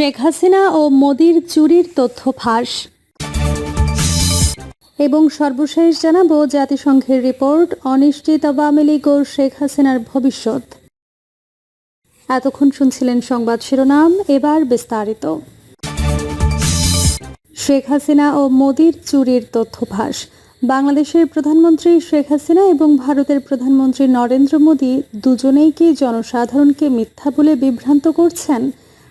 শেখ হাসিনা ও মোদির চুরির তথ্য ফাঁস। এবং সর্বশেষ জানাব জাতিসংঘের রিপোর্ট, অনিশ্চিত আওয়ামী লীগ ও শেখ হাসিনার ভবিষ্যৎ। এতক্ষণ শুনছিলেন সংবাদ শিরোনাম, এবার বিস্তারিত। শেখ হাসিনা ও মোদির চুরির তথ্য ফাঁস। বাংলাদেশের প্রধানমন্ত্রী শেখ হাসিনা এবং ভারতের প্রধানমন্ত্রী নরেন্দ্র মোদী দুজনেই কি জনসাধারণকে মিথ্যা বলে বিভ্রান্ত করছেন?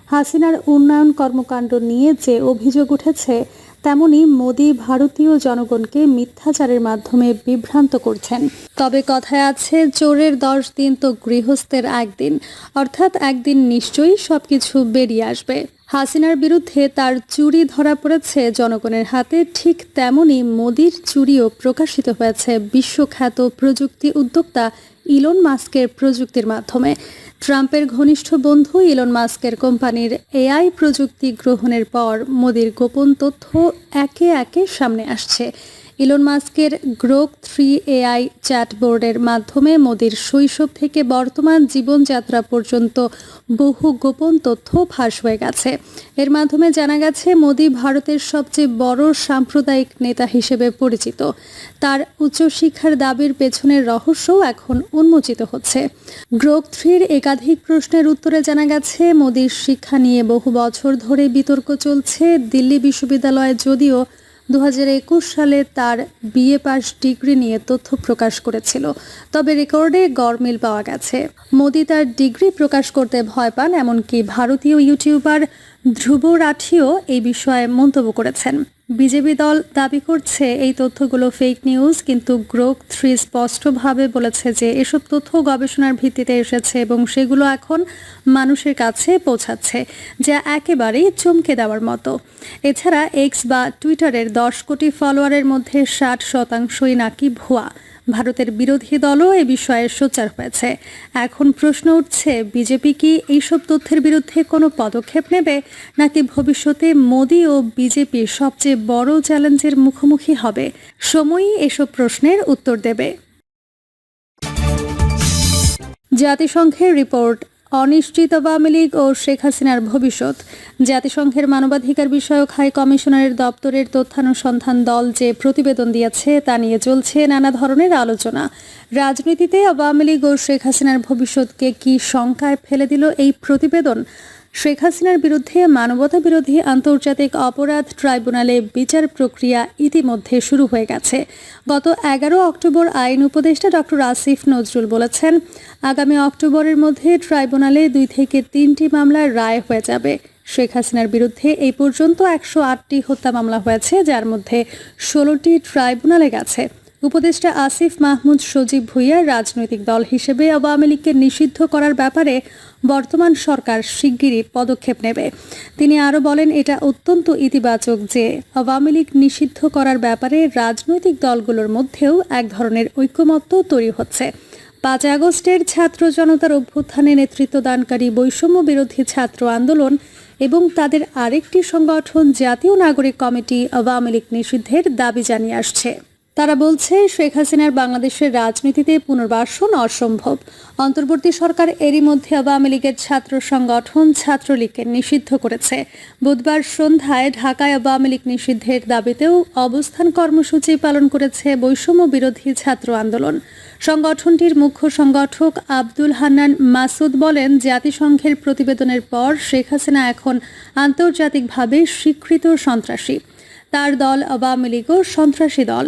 হাসিনার উন্নয়ন কর্মকাণ্ড নিয়ে যে অভিযোগ উঠেছে তেমনি মোদি ভারতীয় জনগণকে মিথ্যাচারের মাধ্যমে বিভ্রান্ত করছেন। তবে কথায় আছে, চোরের দশ দিন তো গৃহস্থের একদিন। অর্থাৎ একদিন নিশ্চয়ই সবকিছু বেরিয়ে আসবে। হাসিনার বিরুদ্ধে তার চুরি ধরা পড়েছে জনগণের হাতে। ঠিক তেমনই মোদির চুরিও প্রকাশিত হয়েছে বিশ্বখ্যাত প্রযুক্তি উদ্যোক্তা ইলন মাস্কের প্রযুক্তির মাধ্যমে। ট্রাম্পের ঘনিষ্ঠ বন্ধু ইলন মাস্কের কোম্পানির এআই প্রযুক্তি গ্রহণের পর মোদির গোপন তথ্য একে একে সামনে আসছে। ইলন মাস্কের গ্রোক থ্রি এআই চ্যাটবোর্ডের মাধ্যমে মোদির শৈশব থেকে বর্তমান জীবনযাত্রা পর্যন্ত বহু গোপন তথ্য ফাঁস হয়ে গেছে। এর মাধ্যমে জানা গেছে, মোদি ভারতের সবচেয়ে বড় সাম্প্রদায়িক নেতা হিসেবে পরিচিত। তার উচ্চশিক্ষার দাবির পেছনের রহস্যও এখন উন্মোচিত হচ্ছে। গ্রোক থ্রির একাধিক প্রশ্নের উত্তরে জানা গেছে, মোদির শিক্ষা নিয়ে বহু বছর ধরে বিতর্ক চলছে। দিল্লি বিশ্ববিদ্যালয়ে যদিও দু হাজার একুশ সালে তার বিএ পাস ডিগ্রি নিয়ে তথ্য প্রকাশ করেছিল। তবে রেকর্ডে গরমিল পাওয়া গেছে। মোদি তার ডিগ্রি প্রকাশ করতে ভয় পান, এমনকি ভারতীয় ইউটিউবার ধ্রুব রাঠিও এই বিষয়ে মন্তব্য করেছেন। বিজেপি দল দাবি করছে এই তথ্যগুলো ফেক নিউজ কিন্তু গ্রোক থ্রি স্পষ্টভাবে বলেছে যে এসব তথ্য গবেষণার ভিত্তিতে এসেছে এবং সেগুলো এখন মানুষের কাছে পৌঁছাচ্ছে, যা একেবারেই চমকে দেওয়ার মতো। এছাড়া এক্স বা টুইটারের দশ কোটি ফলোয়ারের মধ্যে ষাট শতাংশই নাকি ভুয়া। ভারতের বিরোধী দলও এ বিষয়ে সোচ্চার হয়েছে। এখন প্রশ্ন উঠছে, বিজেপি কি এইসব তথ্যের বিরুদ্ধে কোনো পদক্ষেপ নেবে, নাকি ভবিষ্যতে মোদি ও বিজেপি সবচেয়ে বড় চ্যালেঞ্জের মুখোমুখি হবে? সময়ই এসব প্রশ্নের উত্তর দেবে। জাতিসংঘের রিপোর্ট অনিশ্চিত আওয়ামী লীগ ও শেখ হাসিনার ভবিষ্যৎ। জাতিসংঘের মানবাধিকার বিষয়ক হাই কমিশনারের দপ্তরের তথ্যানুসন্ধান দল যে প্রতিবেদন দিয়েছে, তা নিয়ে চলছে নানা ধরনের আলোচনা। রাজনীতিতে আওয়ামী লীগ ও শেখ হাসিনার ভবিষ্যৎকে কি শঙ্কায় ফেলে দিল এই প্রতিবেদন? শেখ হাসিনার বিরুদ্ধে মানবতা বিরোধী আন্তর্জাতিক অপরাধ ট্রাইব্যুনালে বিচার প্রক্রিয়া ইতিমধ্যে শুরু হয়ে গেছে। গত এগারো অক্টোবর আইন উপদেষ্টা ডক্টর আসিফ নজরুল বলেছেন, আগামী অক্টোবরের মধ্যে ট্রাইব্যুনালে দুই থেকে তিনটি মামলার রায় হয়ে যাবে। শেখ হাসিনার বিরুদ্ধে এই পর্যন্ত একশো আটটি হত্যা মামলা হয়েছে, যার মধ্যে ষোলোটি ট্রাইব্যুনালে গেছে। উপদেষ্টা আসিফ মাহমুদ সজীব ভুইয়া রাজনৈতিক দল হিসেবে আওয়ামী লীগকে নিষিদ্ধ করার ব্যাপারে বর্তমান সরকার শিগগিরই পদক্ষেপ নেবে। তিনি আরও বলেন, এটা অত্যন্ত ইতিবাচক যে আওয়ামী লীগ নিষিদ্ধ করার ব্যাপারে রাজনৈতিক দলগুলোর মধ্যেও এক ধরনের ঐক্যমত্য তৈরি হচ্ছে। পাঁচ আগস্টের ছাত্র জনতার অভ্যুত্থানে নেতৃত্ব দানকারী বৈষম্য বিরোধী ছাত্র আন্দোলন এবং তাদের আরেকটি সংগঠন জাতীয় নাগরিক কমিটি আওয়ামী লীগ নিষিদ্ধের দাবি জানিয়ে আসছে। তারা বলছে, শেখ হাসিনার বাংলাদেশের রাজনীতিতে পুনর্বাসন অসম্ভব। অন্তর্বর্তী সরকার এরই মধ্যে আওয়ামী লীগের ছাত্র সংগঠন ছাত্রলীগকে নিষিদ্ধ করেছে। বুধবার সন্ধ্যায় ঢাকায় আওয়ামী লীগ নিষিদ্ধের দাবিতেও অবস্থান কর্মসূচি পালন করেছে বৈষম্য বিরোধী ছাত্র আন্দোলন। সংগঠনটির মুখ্য সংগঠক আব্দুল হান্নান মাসুদ বলেন, জাতিসংঘের প্রতিবেদনের পর শেখ হাসিনা এখন আন্তর্জাতিকভাবে স্বীকৃত সন্ত্রাসী। তার দল আওয়ামী লীগও সন্ত্রাসী দল।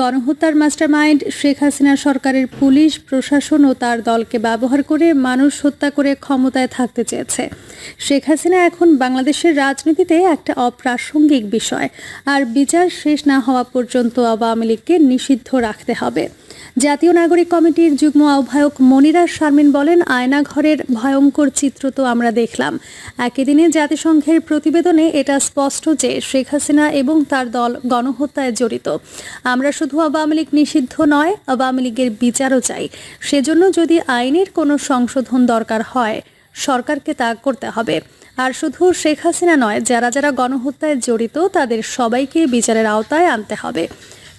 গণহত্যার মাস্টারমাইন্ড শেখ হাসিনা সরকারের পুলিশ, প্রশাসন ও তার দলকে ব্যবহার করে মানুষ হত্যা করে ক্ষমতায় থাকতে চেয়েছে। শেখ হাসিনা এখন বাংলাদেশের রাজনীতিতে একটা অপ্রাসঙ্গিক বিষয়। আর বিচার শেষ না হওয়া পর্যন্ত আওয়ামী লীগকে নিষিদ্ধ রাখতে হবে। জাতীয় নাগরিক কমিটির যুগ্ম আহ্বায়ক মনিরা শারমিন বলেন, আয়নাঘরের ভয়ঙ্কর চিত্র তো আমরা দেখলাম। একই দিনে জাতিসংঘের প্রতিবেদনে এটা স্পষ্ট যে শেখ হাসিনা এবং তার দল গণহত্যায় জড়িত। আমরা শুধু আওয়ামী লীগ নিষিদ্ধ নয়, আওয়ামী লীগের বিচারও চাই। সেজন্য যদি আইনের কোনো সংশোধন দরকার হয়, সরকারকে তা করতে হবে। আর শুধু শেখ হাসিনা নয়, যারা যারা গণহত্যায় জড়িত, তাদের সবাইকে বিচারের আওতায় আনতে হবে।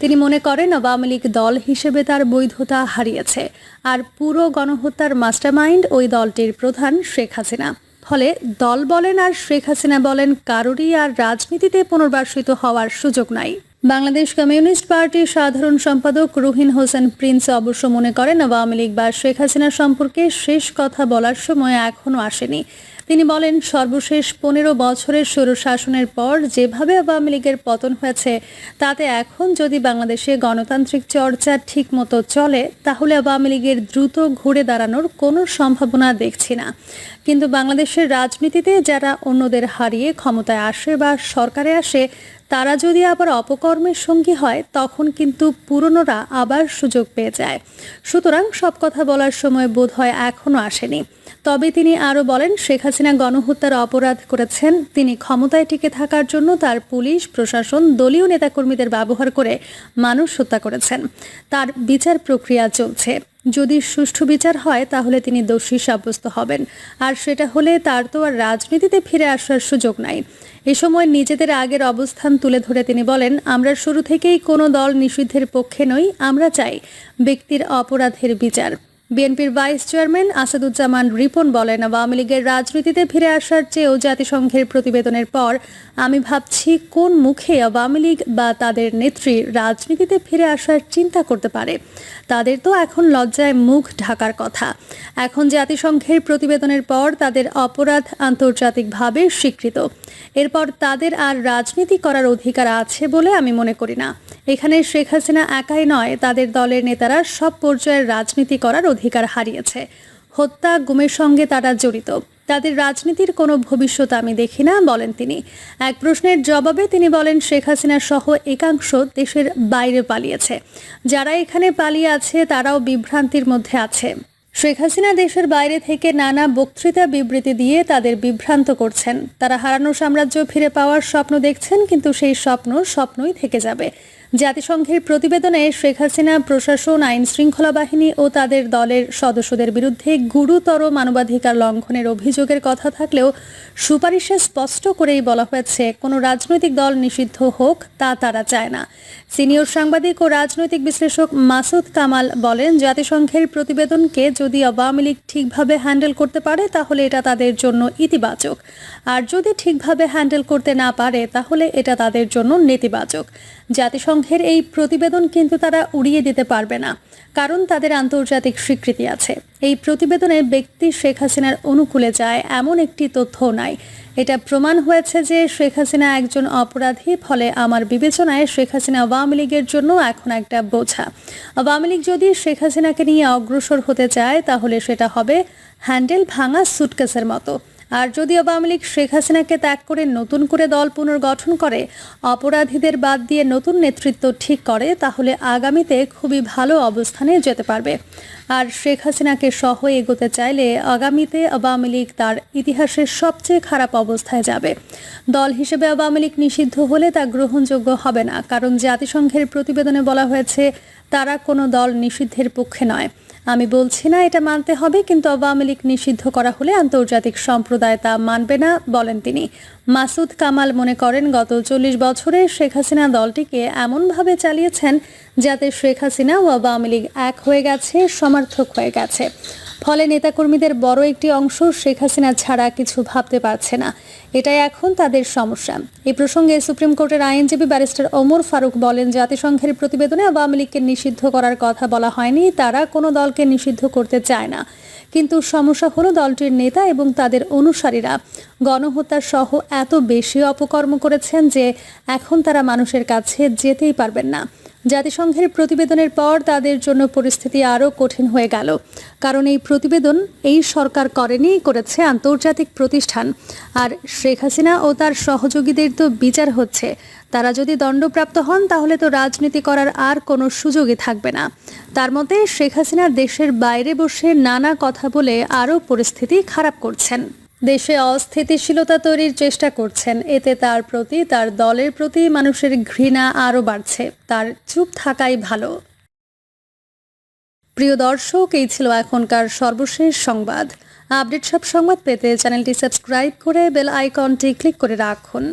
তিনি মনে করেন আওয়ামী লীগ দল হিসেবে তার বৈধতা হারিয়েছে। আর পুরো গণহত্যার মাস্টারমাইন্ড ওই দলটির প্রধান শেখ হাসিনা। ফলে দল বলেন আর শেখ হাসিনা বলেন কারোরই আর রাজনীতিতে পুনর্বাসিত হওয়ার সুযোগ নাই। বাংলাদেশ কমিউনিস্ট পার্টির সাধারণ সম্পাদক রুহিন হোসেন প্রিন্স অবশ্য মনে করেন আওয়ামী লীগ বা শেখ হাসিনা সম্পর্কে শেষ কথা বলার সময় এখনও আসেনি। তিনি বলেন, সর্বশেষ পনেরো বছরের স্বৈরশাসনের পর যেভাবে আওয়ামী লীগের পতন হয়েছে, তাতে এখন যদি বাংলাদেশে গণতান্ত্রিক চর্চা ঠিকমতো চলে, তাহলে আওয়ামী লীগের দ্রুত ঘুরে দাঁড়ানোর কোনো সম্ভাবনা দেখছি না। কিন্তু বাংলাদেশের রাজনীতিতে যারা অন্যদের হারিয়ে ক্ষমতায় আসে বা সরকারে আসে তারা যদি আবার অপকর্মের সঙ্গী হয়, তখন কিন্তু পুরনোরা আবার সুযোগ পেয়ে যায়। সুতরাং সব কথা বলার সময় বোধ হয় এখনও আসেনি। তবে তিনি আরও বলেন, শেখ হাসিনা গণহত্যার অপরাধ করেছেন। তিনি ক্ষমতায় টিকে থাকার জন্য তার পুলিশ, প্রশাসন, দলীয় নেতাকর্মীদের ব্যবহার করে মানুষ হত্যা করেছেন। তার বিচার প্রক্রিয়া চলছে। যদি সুষ্ঠু বিচার হয়, তাহলে তিনি দোষী সাব্যস্ত হবেন। আর সেটা হলে তার তো আর রাজনীতিতে ফিরে আসার সুযোগ নাই। এ সময় নিজেদের আগের অবস্থান তুলে ধরে তিনি বলেন, আমরা শুরু থেকেই কোনো দল নিষিদ্ধের পক্ষে নই, আমরা চাই ব্যক্তির অপরাধের বিচার। বিএনপির ভাইস চেয়ারম্যান আসাদুজ্জামান রিপন বলেন, আওয়ামী লীগের রাজনীতিতে ফিরে আসার চেয়েও জাতিসংঘের প্রতিবেদনের পর আমি ভাবছি কোন মুখে আওয়ামী লীগ বা তাদের নেত্রী রাজনীতিতে ফিরে আসার চিন্তা করতে পারে। তাদের তো এখন লজ্জায় মুখ ঢাকার কথা। এখন জাতিসংঘের প্রতিবেদনের পর তাদের অপরাধ আন্তর্জাতিকভাবে স্বীকৃত। এরপর তাদের আর রাজনীতি করার অধিকার আছে বলে আমি মনে করি না। এখানে শেখ হাসিনা একাই নয়, তাদের দলের নেতারা সব পর্যায়ের রাজনীতি করার অধিকার হারিয়েছে। হত্যা, গুমের সঙ্গে তারা জড়িত। তাদের রাজনীতির কোনো ভবিষ্যৎ আমি দেখি না, বলেন তিনি। এক প্রশ্নের জবাবে তিনি বলেন, শেখ হাসিনা সহ একাংশ দেশের বাইরে পালিয়েছে। যারা এখানে পালিয়ে আছে, তারাও বিভ্রান্তির মধ্যে আছে। শেখ হাসিনা দেশের বাইরে থেকে নানা বক্তৃতা বিবৃতি দিয়ে তাদের বিভ্রান্ত করছেন। তারা হারানো সাম্রাজ্য ফিরে পাওয়ার স্বপ্ন দেখছেন, কিন্তু সেই স্বপ্ন স্বপ্নই থেকে যাবে। জাতিসংঘের প্রতিবেদনে শেখ হাসিনা প্রশাসন, আইন শৃঙ্খলা বাহিনী ও তাদের দলের সদস্যদের বিরুদ্ধে গুরুতর মানবাধিকার লঙ্ঘনের অভিযোগের কথা থাকলেও সুপারিশে স্পষ্ট করেই বলা হয়েছে, কোনো রাজনৈতিক দল নিষিদ্ধ হোক, তা তারা চায় না। সিনিয়র সাংবাদিক ও রাজনৈতিক বিশ্লেষক মাসুদ কামাল বলেন, জাতিসংঘের প্রতিবেদনকে যদি আওয়ামী লীগ ঠিকভাবে হ্যান্ডেল করতে পারে, তাহলে এটা তাদের জন্য ইতিবাচক। আর যদি ঠিকভাবে হ্যান্ডেল করতে না পারে, তাহলে এটা তাদের জন্য নেতিবাচক। জাতিসংঘের এই প্রতিবেদন কিন্তু তারা উড়িয়ে দিতে পারবে না, কারণ তাদের আন্তর্জাতিক স্বীকৃতি আছে। এই প্রতিবেদনে ব্যক্তি শেখ হাসিনার অনুকূলে যায় এমন একটি তথ্যও নাই। এটা প্রমাণ হয়েছে যে শেখ হাসিনা একজন অপরাধী, ফলে আমার বিবেচনায় শেখ হাসিনা আওয়ামী লীগের জন্য এখন একটা বোঝা। আওয়ামী লীগ যদি শেখ হাসিনাকে নিয়ে অগ্রসর হতে চায়, তাহলে সেটা হবে হ্যান্ডেল ভাঙা সুটকেসের মতো। আর যদি আওয়ামী লীগ শেখ হাসিনাকে ত্যাগ করে নতুন করে দল পুনর্গঠন করে, অপরাধীদের বাদ দিয়ে নতুন নেতৃত্ব ঠিক করে, তাহলে আগামীতে খুবই ভালো অবস্থানে যেতে পারবে। আর শেখ হাসিনাকে সহ এগোতে চাইলে আগামীতে আওয়ামী লীগ তার ইতিহাসের সবচেয়ে খারাপ অবস্থায় যাবে। দল হিসেবে আওয়ামী লীগ নিষিদ্ধ হলে তা গ্রহণযোগ্য হবে না, কারণ জাতিসংঘের প্রতিবেদনে বলা হয়েছে, তারা কোনো দল নিষিদ্ধের পক্ষে নয়। আমি বলছি না, এটা মানতে হবে, কিন্তু আওয়ামী লীগ নিষিদ্ধ করা হলে আন্তর্জাতিক সম্প্রদায় তা মানবে না, বলেন তিনি। মাসুদ কামাল মনে করেন, গত চল্লিশ বছরে শেখ হাসিনা দলটিকে এমনভাবে চালিয়েছেন যাতে শেখ হাসিনা ও আওয়ামী লীগ এক হয়ে গেছে, সমার্থক হয়ে গেছে। ফলে নেতাকর্মীদের বড় একটি অংশ শেখ হাসিনা ছাড়া কিছু ভাবতে পারছে না। এটাই এখন তাদের সমস্যা। এই প্রসঙ্গে সুপ্রিম কোর্টের আইনজীবী ব্যারিস্টার ওমর ফারুক বলেন, জাতিসংঘের প্রতিবেদনে আওয়ামী লীগকে নিষিদ্ধ করার কথা বলা হয়নি, তারা কোনো দলকে নিষিদ্ধ করতে চায় না। কিন্তু সমস্যা হলো দলটির নেতা এবং তাদের অনুসারীরা। গণহত্যা সহ এত বেশি অপকর্ম করেছেন যে এখন তারা মানুষের কাছে যেতেই পারবেন না। জাতিসংঘের প্রতিবেদনের পর তাদের জন্য পরিস্থিতি আরও কঠিন হয়ে গেল। কারণ এই প্রতিবেদন এই সরকার করেনি, করেছে আন্তর্জাতিক প্রতিষ্ঠান। আর শেখ হাসিনা ও তার সহযোগীদের তো বিচার হচ্ছে। তারা যদি দণ্ডপ্রাপ্ত হন, তাহলে তো রাজনীতি করার আর কোনো সুযোগই থাকবে না। তার মতে, শেখ হাসিনা দেশের বাইরে বসে নানা কথা বলে আরও পরিস্থিতি খারাপ করছেন। দেশে অস্থিতিশীলতা তৈরির চেষ্টা করছেন। এতে তার প্রতি, তার দলের প্রতি মানুষের ঘৃণা আরও বাড়ছে। তার চুপ থাকাই ভালো। প্রিয় দর্শক, এই ছিল এখনকার সর্বশেষ সংবাদ। আপডেট সব সংবাদ পেতে চ্যানেলটি সাবস্ক্রাইব করে বেল আইকনটি ক্লিক করে রাখুন।